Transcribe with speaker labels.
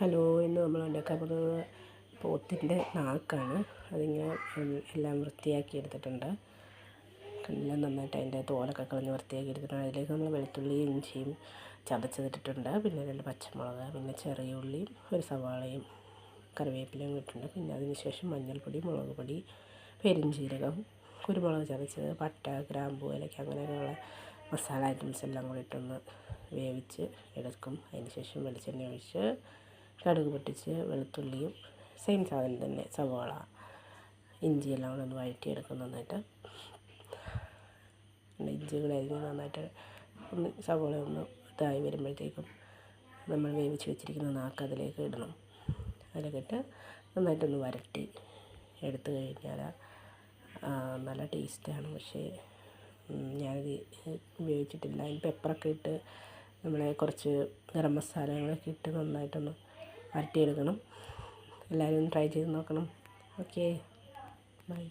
Speaker 1: Hello ഇന്ന് നമ്മൾ ഉണ്ടാക്കാൻ പോകുന്നത് പോത്തിന്റെ നാക്കാണ്. അതിങ്ങനെ എല്ലാം വൃത്തിയാക്കി എടുത്തിട്ടുണ്ട്. എല്ലാം നന്നായിട്ട് അതിന്റെ തോലൊക്കെ കളഞ്ഞ് വൃത്തിയാക്കി എടുത്തിട്ടുണ്ട്. അതിലേക്ക് നമ്മൾ വെളുത്തുള്ളിയും ഇഞ്ചിയും ചതച്ചതിട്ടിട്ടുണ്ട്. പിന്നെ രണ്ട് പച്ചമുളക് പിന്നെ ചെറിയ ഉള്ളിയും ഒരു സവാളയും കറിവേപ്പിലയും ഇട്ടിട്ടുണ്ട്. പിന്നെ അതിന് ശേഷം മഞ്ഞൾപ്പൊടി മുളക് പൊടി പെരുംജീരകം കുരുമുളക് ചതച്ചത് പട്ട ഗ്രാമ്പൂ ഏലക്ക അങ്ങനെയൊക്കെയുള്ള മസാല ഐറ്റംസ് എല്ലാം കൂടി ഇട്ടൊന്ന് വേവിച്ച് എടുക്കും. അതിന് ശേഷം വെളിച്ചെണ്ണ ഒഴിച്ച് കടുക് പൊട്ടിച്ച് വെളുത്തുള്ളിയും സെയിം സാധനം തന്നെ സവാള ഇഞ്ചിയെല്ലാം കൂടെ ഒന്ന് വഴറ്റിയെടുക്കും നന്നായിട്ട്. ഇഞ്ചി കൂടെ അരിഞ്ഞ് നന്നായിട്ട് ഒന്ന് സവാള ഒന്ന് ഇതായി വരുമ്പോഴത്തേക്കും നമ്മൾ വേവിച്ച് വെച്ചിരിക്കുന്ന നാക്ക് അതിലേക്ക് ഇടണം. അതിലേക്ക് ഇട്ട് നന്നായിട്ടൊന്ന് വരട്ടി എടുത്തു കഴിഞ്ഞാൽ നല്ല ടേസ്റ്റാണ് പക്ഷേ ഞാനത് ഉപയോഗിച്ചിട്ടില്ല. അതിന് പെപ്പറൊക്കെ ഇട്ട് നമ്മളെ കുറച്ച് ഗരം മസാലകളൊക്കെ ഇട്ട് നന്നായിട്ടൊന്ന് വരട്ടിയെടുക്കണം. എല്ലാവരും ഒന്ന് ട്രൈ ചെയ്ത് നോക്കണം. Okay bye